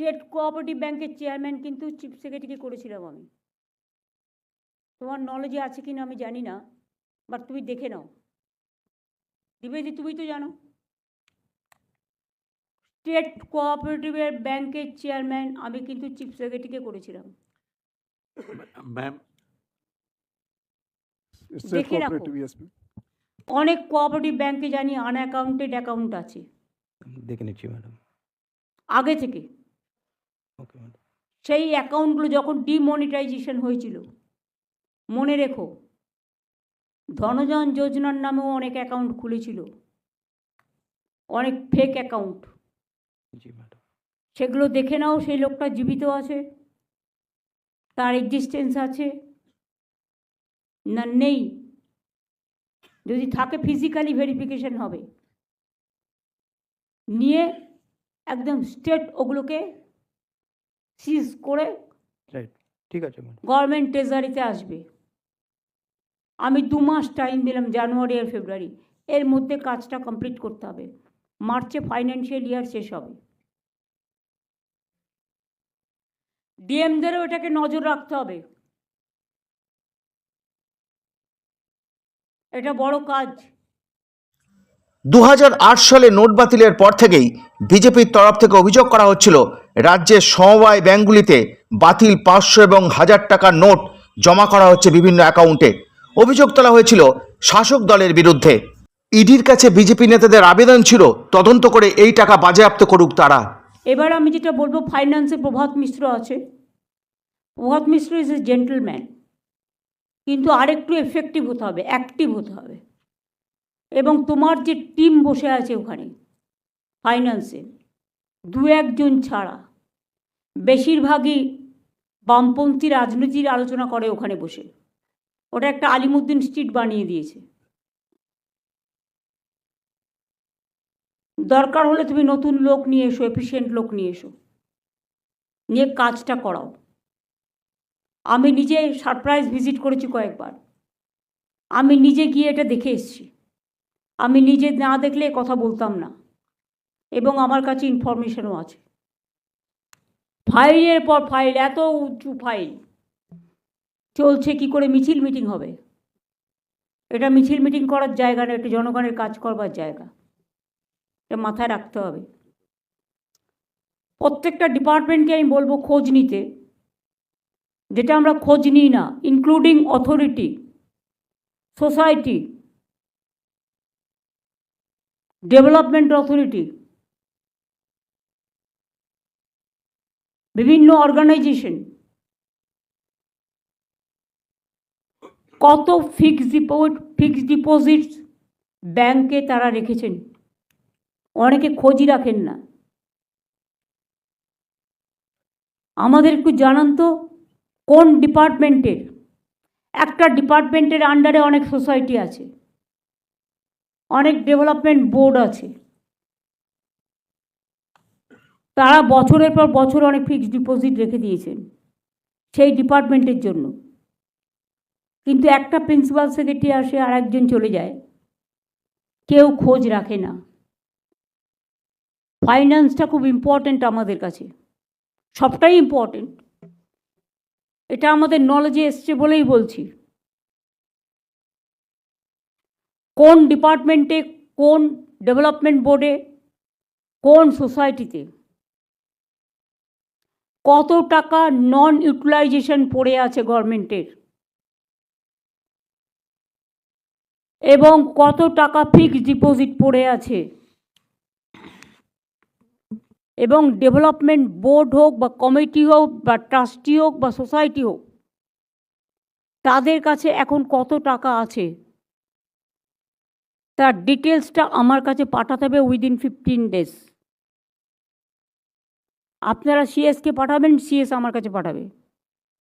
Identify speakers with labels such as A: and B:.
A: State cooperative ব্যাংকের chairman কিন্তু chief secretary করেছিলাম আমি। তোমার নলেজে আছে কি না আমি জানি না বাট তুমি দেখে নাও। দিবেদি তুমি তো জানো। স্টেট কোঅপারেটিভের ব্যাংকের চেয়ারম্যান আমি কিন্তু চিফ সেক্রেটারিকে করেছিলাম।
B: ম্যাম
A: দেখে রাখো।
C: cooperative,
A: অনেক কোঅপারেটিভ ব্যাংকে জানি আনঅ্যাকাউন্টেড অ্যাকাউন্ট আছে।
D: দেখে নিচ্ছি ম্যাডাম
A: আগে থেকে। সেই অ্যাকাউন্টগুলো যখন ডিমনিটাইজেশন হয়েছিল মনে রেখো ধনজন যোজনার নামেও অনেক অ্যাকাউন্ট খুলেছিল। অনেক ফেক অ্যাকাউন্ট। সেগুলো দেখে নাও সেই লোকটা জীবিত আছে তার এক্সিস্টেন্স আছে না নেই। যদি থাকে ফিজিক্যালি ভেরিফিকেশন হবে। নিয়ে একদম স্টেট ওগুলোকে সিজ করে
D: ঠিক আছে
A: গভর্নমেন্ট ট্রেজারিতে আসবে। আমি দু মাস টাইম দিলাম জানুয়ারি আর ফেব্রুয়ারি এর মধ্যে কাজটা কমপ্লিট করতে হবে। মার্চে ফাইন্যান্সিয়াল ইয়ার শেষ হবে। ডিএমদেরও এটাকে নজর রাখতে হবে। এটা বড় কাজ।
E: দু হাজার আট সালে নোট বাতিলের পর থেকেই বিজেপির তরফ থেকে অভিযোগ করা হচ্ছিল রাজ্যের সমবায় ব্যাঙ্কগুলিতে বাতিল পাঁচশো এবং হাজার টাকার নোট জমা করা হচ্ছে বিভিন্ন অ্যাকাউন্টে। অভিযোগ তোলা হয়েছিল শাসক দলের বিরুদ্ধে। ইডির কাছে বিজেপি নেতাদের আবেদন ছিল, তদন্ত করে এই টাকা বাজেয়াপ্ত করুক তারা।
A: এবার আমি যেটা বলব ফাইন্যান্সে প্রভাত মিশ্র আছে। প্রভাত মিশ্র ইজ এ জেন্টলম্যান কিন্তু আরেকটু এফেক্টিভ হতে হবে অ্যাক্টিভ হতে হবে। এবং তোমার যে টিম বসে আছে ওখানে ফাইন্যান্সে দু একজন ছাড়া, বেশিরভাগই বামপন্থী রাজনীতির আলোচনা করে ওখানে বসে। ওটা একটা আলিমুদ্দিন স্ট্রিট বানিয়ে দিয়েছে। দরকার হলে তুমি নতুন লোক নিয়ে এসো এফিসিয়েন্ট লোক নিয়ে এসো। নিয়ে কাজটা করাও। আমি নিজে সারপ্রাইজ ভিজিট করেছি কয়েকবার। আমি নিজে গিয়ে এটা দেখে এসেছি। আমি নিজে না দেখলে কথা বলতাম না। এবং আমার কাছে ইনফরমেশনও আছে। ফাইলের পর ফাইল, এত উঁচু ফাইল। চলছে কি করে? মিছিল মিটিং হবে। এটা মিছিল মিটিং করার জায়গা না এটা জনগণের কাজ করবার জায়গা। এটা মাথায় রাখতে হবে। প্রত্যেকটা ডিপার্টমেন্টকে আমি বলব খোঁজ নিতে। যেটা আমরা খোঁজ নিই না including authority society development authority বিভিন্ন অর্গানাইজেশন কত ফিক্সড ডিপোজিট ফিক্সড ডিপোজিট ব্যাংকে তারা রেখেছেন? অনেকে খোঁজই রাখেন না। আমাদের একটু জানান তো, কোন ডিপার্টমেন্টের একটা ডিপার্টমেন্টের আন্ডারে অনেক সোসাইটি আছে। অনেক ডেভেলপমেন্ট বোর্ড আছে। তারা বছরের পর বছর অনেক ফিক্সড ডিপোজিট রেখে দিয়েছেন সেই ডিপার্টমেন্টের জন্য। কিন্তু একটা প্রিন্সিপাল সেক্রেটারি আসে আর একজন চলে যায়। কেউ খোঁজ রাখে না। ফাইন্যান্সটা খুব ইম্পর্ট্যান্ট আমাদের কাছে। সবটাই ইম্পর্ট্যান্ট এটা আমাদের নলেজে এসছে বলেই বলছি। কোন ডিপার্টমেন্টে, কোন ডেভেলপমেন্ট বোর্ডে, কোন সোসাইটিতে? কত টাকা নন ইউটিলাইজেশন পড়ে আছে গভর্নমেন্টের? এবং কত টাকা ফিক্সড ডিপোজিট পড়ে আছে? এবং ডেভেলপমেন্ট বোর্ড হোক বা কমিটি হোক বা ট্রাস্টি হোক বা সোসাইটি হোক, তাদের কাছে এখন কত টাকা আছে? তার ডিটেলসটা আমার কাছে পাঠাতে হবে উইদিন ফিফটিন ডেজ আপনারা সিএসকে পাঠাবেন সিএস আমার কাছে পাঠাবে।